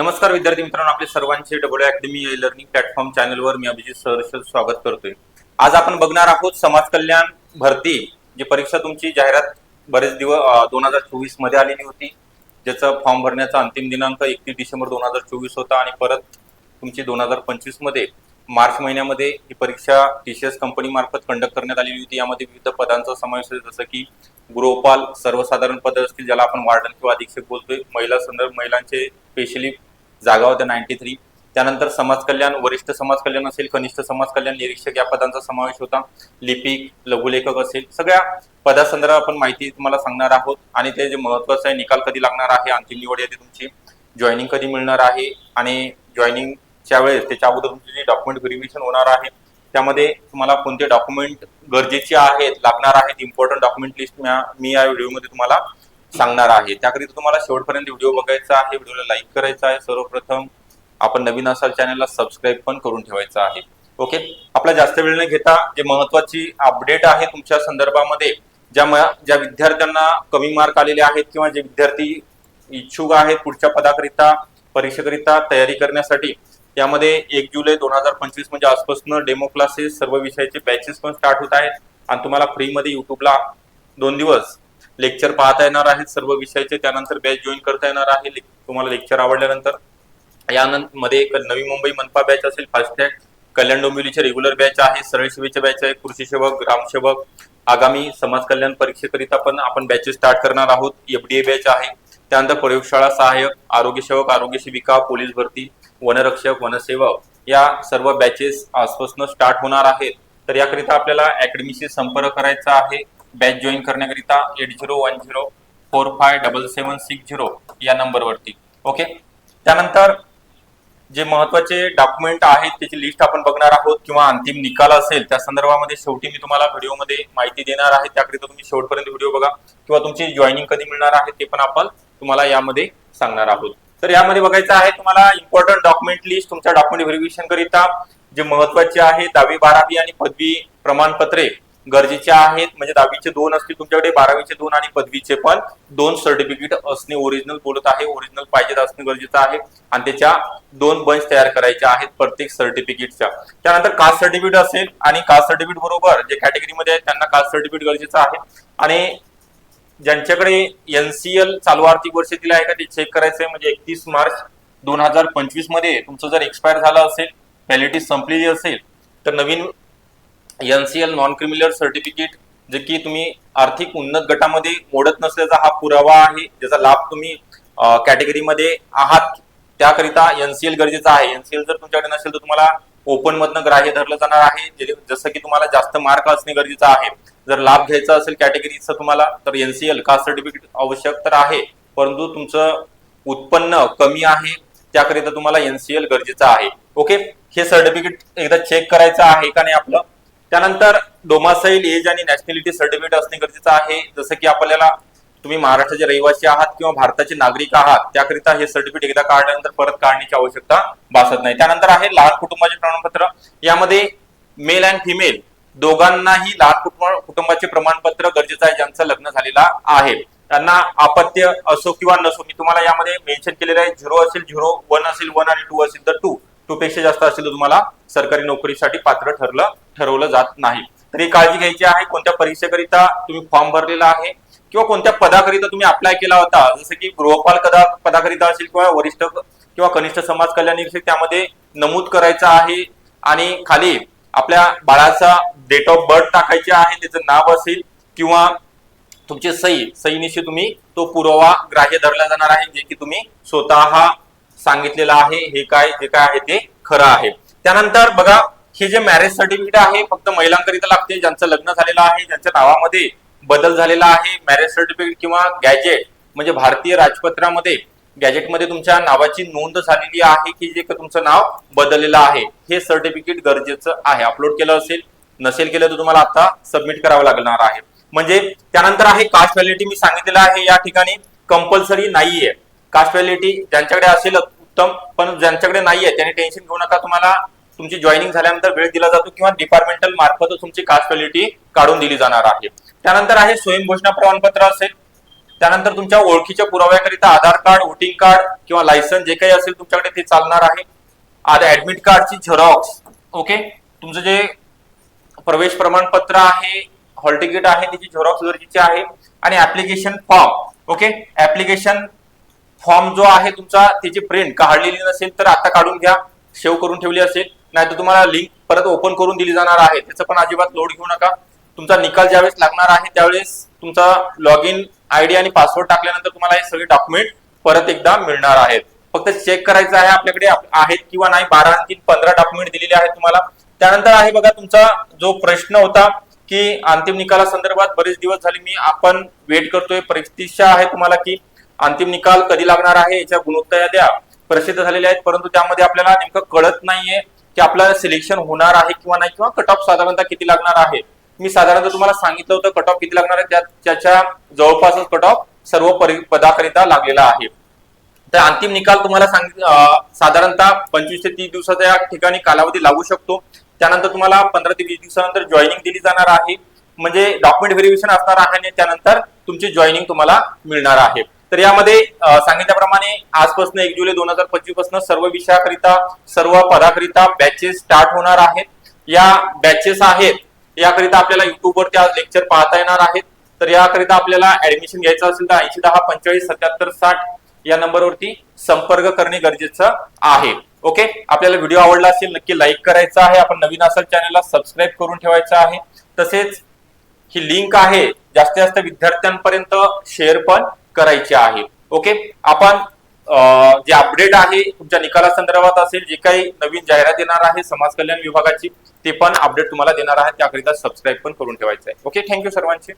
नमस्कार विद्यार्थी मित्रांनो आपले सर्वांचे डबल अकॅडमी लर्निंग प्लॅटफॉर्म चॅनलवर मी अभिजित सहर्ष स्वागत करतोय. आज आपण बघणार आहोत समाज कल्याण भरती जी परीक्षा तुमची जाहिरात बरेच दिवस दोन हजार चोवीसमध्ये आलेली होती. ज्याचा फॉर्म भरण्याचा अंतिम दिनांक एकतीस डिसेंबर दोन हजार चोवीस होता आणि परत तुमची दोन हजार पंचवीसमध्ये मार्च महिन्यामध्ये ही परीक्षा टीसीएस कंपनी मार्फत कंडक्ट करण्यात आलेली होती. यामध्ये विविध पदांचा समावेश आहे जसं की गृहपाल सर्वसाधारण पद असतील ज्याला आपण वार्डन किंवा अधीक्षक बोलतोय. महिला संदर्भ महिलांचे स्पेशली जागा होत्या नाईन्टी थ्री त्यानंतर समाज कल्याण वरिष्ठ समाज कल्याण असेल कनिष्ठ समाज कल्याण निरीक्षक या पदांचा समावेश होता. लिपिक लघुलेखक असेल सगळ्या पदासंदर्भात आपण माहिती तुम्हाला सांगणार आहोत. आणि ते जे महत्वाचं आहे निकाल कधी लागणार आहे अंतिम निवड येते तुमची. जॉईनिंग कधी मिळणार आहे? आणि जॉईनिंगच्या वेळेस त्याच्या अगोदर तुमची जी डॉक्युमेंट व्हेरिफिकेशन होणार आहे त्यामध्ये तुम्हाला कोणते डॉक्युमेंट गरजेचे आहेत लागणार आहेत इम्पॉर्टंट डॉक्युमेंट लिस्ट मी या व्हिडिओमध्ये तुम्हाला सांगणार आहे. त्याकरिता तुम्हाला शेवटपर्यंत व्हिडिओ बघायचा आहे व्हिडिओला लाईक करायचा आहे. सर्वप्रथम आपण नवीन असाल चॅनलला सबस्क्राईब पण करून ठेवायचं आहे. ओके आपला जास्त वेळ न घेता जे महत्वाची अपडेट आहे तुमच्या संदर्भामध्ये ज्या ज्या विद्यार्थ्यांना कमी मार्क आलेले आहेत किंवा जे विद्यार्थी इच्छुक आहेत पुढच्या पदाकरिता परीक्षेकरिता तयारी करण्यासाठी यामध्ये एक जुलै दोन हजार पंचवीस म्हणजे आजपासून डेमो क्लासेस सर्व विषयाचे बॅचेस पण स्टार्ट होत आहेत. आणि तुम्हाला फ्रीमध्ये युट्यूबला दोन दिवस लेक्चर पाहता येणार आहेत सर्व विषयाचे त्यानंतर बॅच जॉईन करता येणार आहे तुम्हाला लेक्चर आवडल्यानंतर. यामध्ये एक नवी मुंबई मनपा बॅच असेल फास्टॅग कल्याण डोंबिवलीचे रेग्युलर बॅच आहे सरळ सेवेचे बॅच आहे कृषी सेवक ग्रामसेवक आगामी समाज कल्याण परीक्षेकरिता पण आपण बॅचेस स्टार्ट करणार आहोत. एफडीए बॅच आहे. त्यानंतर प्रयोगशाळा सहाय्यक आरोग्य सेवक आरोग्य सेविका पोलीस भरती वनरक्षक वनसेवक. या सर्व बॅचेस आजपासून स्टार्ट होणार आहेत. तर याकरिता आपल्याला अकॅडमीशी संपर्क करायचा आहे. बॅच जॉईन करण्याकरिता eight zero one zero four five double seven six zero या नंबरवरती. ओके? त्यानंतर जे महत्त्वाचे डॉक्युमेंट आहेत त्याची लिस्ट आपण बघणार आहोत किंवा अंतिम निकाल असेल त्या संदर्भामध्ये शेवटी मी तुम्हाला व्हिडिओमध्ये माहिती देणार आहे. त्याकरिता तुम्ही शेवटपर्यंत व्हिडिओ बघा किंवा तुमची जॉईनिंग कधी मिळणार आहे ते पण आपण तुम्हाला यामध्ये सांगणार आहोत. तर यामध्ये बघायचं आहे तुम्हाला इम्पॉर्टंट डॉक्युमेंट लिस्ट तुमच्या डॉक्युमेंट व्हेरिफिकेशन करिता जे महत्त्वाचे आहे दहावी बारावी आणि पदवी प्रमाणपत्रे गरजेचे आहेत. म्हणजे दहावीचे दोन असतील तुमच्याकडे बारावीचे दोन आणि पदवीचे पण दोन सर्टिफिकेट असणे ओरिजिनल बोलत आहे. ओरिजिनल पाहिजे असणे गरजेचं आहे. आणि त्याच्या दोन बंच तयार करायच्या आहेत प्रत्येक सर्टिफिकेटच्या त्यानंतर कास्ट सर्टिफिकेट असेल आणि कास्ट सर्टिफिकेट बरोबर जे कॅटेगरीमध्ये आहेत त्यांना कास्ट सर्टिफिकेट गरजेचं आहे. आणि ज्यांच्याकडे एनसीएल चालू आर्थिक वर्षातील आहे का ते चेक करायचंय. म्हणजे एकतीस मार्च दोन हजार पंचवीसमध्ये तुमचं जर एक्सपायर झालं असेल व्हॅलिडिटी संपलेली असेल तर नवीन एनसीएल नॉन क्रिमिनल सर्टिफिकेट जे की तुम्ही आर्थिक उन्नत गटामध्ये मोडत नसल्याचा हा पुरावा आहे ज्याचा लाभ तुम्ही कॅटेगरीमध्ये आहात. त्याकरिता एनसीएल गरजेचा आहे. एनसीएल जर तुमच्याकडे नसेल तर तुम्हाला ओपन मधनं ग्राह्य धरलं जाणार आहे. जसं की तुम्हाला जास्त मार्क असणे गरजेचं आहे. जर लाभ घ्यायचा असेल कॅटेगरीचा तुम्हाला तर एनसीएल कास्ट सर्टिफिकेट आवश्यक तर आहे. परंतु तुमचं उत्पन्न कमी आहे. त्याकरिता तुम्हाला एनसीएल गरजेचं आहे. ओके? हे सर्टिफिकेट एकदा चेक करायचं आहे का नाही आपलं? त्यानंतर डोमासाईल एज आणि नॅशनॅलिटी सर्टिफिकेट असणे गरजेचं आहे. जसं की आपल्याला तुम्ही महाराष्ट्राचे रहिवासी आहात किंवा भारताचे नागरिक आहात त्याकरिता हे सर्टिफिकेट एकदा काढल्यानंतर परत काढण्याची आवश्यकता भासत नाही. त्यानंतर आहे लहान कुटुंबाचे प्रमाणपत्र. यामध्ये मेल अँड फिमेल दोघांनाही लहान कुटुंब कुटुंबाचे प्रमाणपत्र गरजेचं आहे ज्यांचं लग्न झालेलं आहे. त्यांना अपत्य असो किंवा नसो मी तुम्हाला यामध्ये मेन्शन केलेलं आहे. झिरो असेल झिरो वन असेल वन आणि टू असेल तर टू टू पेक्षा जास्त असेल तर तुम्हाला सरकारी नोकरीसाठी पात्र ठरलं ठरवलं जात नाही. तर ही काळजी घ्यायची आहे कोणत्या परीक्षेकरिता तुम्ही फॉर्म भरलेला आहे किंवा कोणत्या पदाकरिता तुम्ही अप्लाय केला होता? जसं की गृहपाल कदा पदाकरिता असेल किंवा वरिष्ठ किंवा कनिष्ठ समाज कल्याण त्यामध्ये नमूद करायचं आहे आणि खाली आपल्या बाळाचा डेट ऑफ बर्थ टाकायचे आहे त्याचं नाव असेल किंवा तुमची सही सहीनिशी तुम्ही तो पुरावा ग्राह्य धरला जाणार आहे जे की तुम्ही स्वतः सांगितलेलं आहे हे काय जे काय आहे ते खरं आहे. त्यानंतर बघा हे जे मॅरेज सर्टिफिकेट आहे फक्त महिलांकरिता लागते ज्यांचं लग्न झालेलं आहे ज्यांच्या नावामध्ये बदल झालेला आहे मॅरेज सर्टिफिकेट किंवा गॅजेट म्हणजे भारतीय राजपत्रामध्ये गॅजेटमध्ये तुमच्या नावाची नोंद झालेली आहे की जे तुमचं नाव बदललेलं आहे हे सर्टिफिकेट गरजेचं आहे. अपलोड केलं असेल नसेल केलं तर तुम्हाला आता सबमिट करावं लागणार आहे. म्हणजे त्यानंतर आहे कास्ट व्हॅलिडिटी मी सांगितलेलं आहे या ठिकाणी कंपल्सरी नाहीये. कास्ट व्हॅलिडिटी ज्यांच्याकडे असेल उत्तम पण ज्यांच्याकडे नाहीये त्यांनी टेन्शन घेऊ नका. तुम्हाला तुमची जॉईनिंग झाल्यानंतर वेळ दिला जातो किंवा डिपार्टमेंटल मार्फत तुमची कास्ट काढून दिली जाणार आहे. त्यानंतर आहे स्वयंघोषणा प्रमाणपत्र असेल. त्यानंतर तुमच्या ओळखीच्या पुराव्याकरिता आधार कार्ड वोटिंग कार्ड किंवा लायसन जे काही असेल तुमच्याकडे ते चालणार आहे. आता ऍडमिट कार्डची झेरॉक्स ओके तुमचं जे प्रवेश प्रमाणपत्र आहे हॉल तिकीट आहे त्याची झेरॉक्स गरजेची आहे. आणि application form okay application form जो आहे तुमचा त्याची प्रिंट काढलेली नसेल तर आता काढून घ्या. सेव्ह करून ठेवली असेल नाहीतर तुम्हाला लिंक परत ओपन करून दिली जाणार आहे. त्याचं पण अजिबात लोड घेऊ नका. तुमचा निकाल ज्यावेळेस लागणार आहे त्यावेळेस तुमचा लॉग इन आयडी आणि पासवर्ड टाकल्यानंतर तुम्हाला हे सगळे डॉक्युमेंट परत एकदा मिळणार आहेत. फक्त चेक करायचं आहे आपल्याकडे आप- आहेत किंवा नाही बारा आणखी पंधरा डॉक्युमेंट दिलेले आहेत तुम्हाला. त्यानंतर आहे बघा तुमचा जो प्रश्न होता की अंतिम निकाला संदर्भात बरेच दिवस झाले मी आपण वेट करतोय. प्रतीक्षा आहे तुम्हाला की अंतिम निकाल कधी लागणार आहे याच्या गुणवत्ता याद्या प्रसिद्ध झालेल्या आहेत परंतु त्यामध्ये आपल्याला नेमकं कळत नाहीये की आपल्याला सिलेक्शन होणार आहे किंवा नाही किंवा कट ऑफ साधारणतः किती लागणार आहे. मी साधारणतः तुम्हाला सांगितलं होतं कट ऑफ किती लागणार आहे त्याच्या जवळपासच कट ऑफ सर्व परि- पदाकरिता लागलेला आहे. तर अंतिम निकाल तुम्हाला सांगित साधारणतः पंचवीस ते तीस दिवसाचा या ठिकाणी कालावधी लागू शकतो. त्यानंतर तुम्हाला पंधरा ते वीस दिवसानंतर जॉईनिंग दिली जाणार आहे. म्हणजे डॉक्युमेंट व्हेरिफिकेशन असणार आहे आणि त्यानंतर तुमची जॉईनिंग तुम्हाला मिळणार आहे. तर यामध्ये सांगितल्याप्रमाणे आजपासून एक जुलै दोन हजार पंचवीसपासून सर्व विषयाकरिता सर्व पदाकरिता बॅचेस स्टार्ट होणार आहेत. या बॅचेस आहेत याकरिता आपल्याला युट्यूबवरती आज लेक्चर पाहता येणार आहेत. तर याकरिता आपल्याला ऍडमिशन घ्यायचं असेल तर ऐंशी दहा पंचेचाळीस सत्याहत्तर साठ या नंबरवरती संपर्क करणे गरजेचं आहे. ओके आपल्याला व्हिडिओ आवडला असेल नक्की लाईक करायचा आहे. आपण नवीन असेल चॅनलला सबस्क्राईब करून ठेवायचं आहे. तसेच ही लिंक आहे जास्तीत जास्त विद्यार्थ्यांपर्यंत शेअर पण. करायची आहे. ओके आपण जे अपडेट आहे तुमच्या निकाला संदर्भात असेल जे काही नवीन जाहिरात येणार आहे समाज कल्याण विभागाची ते पण अपडेट तुम्हाला देणार आहे. त्याकरिता सबस्क्राईब पण करून ठेवायचं आहे. ओके थँक्यू सर्वांचे.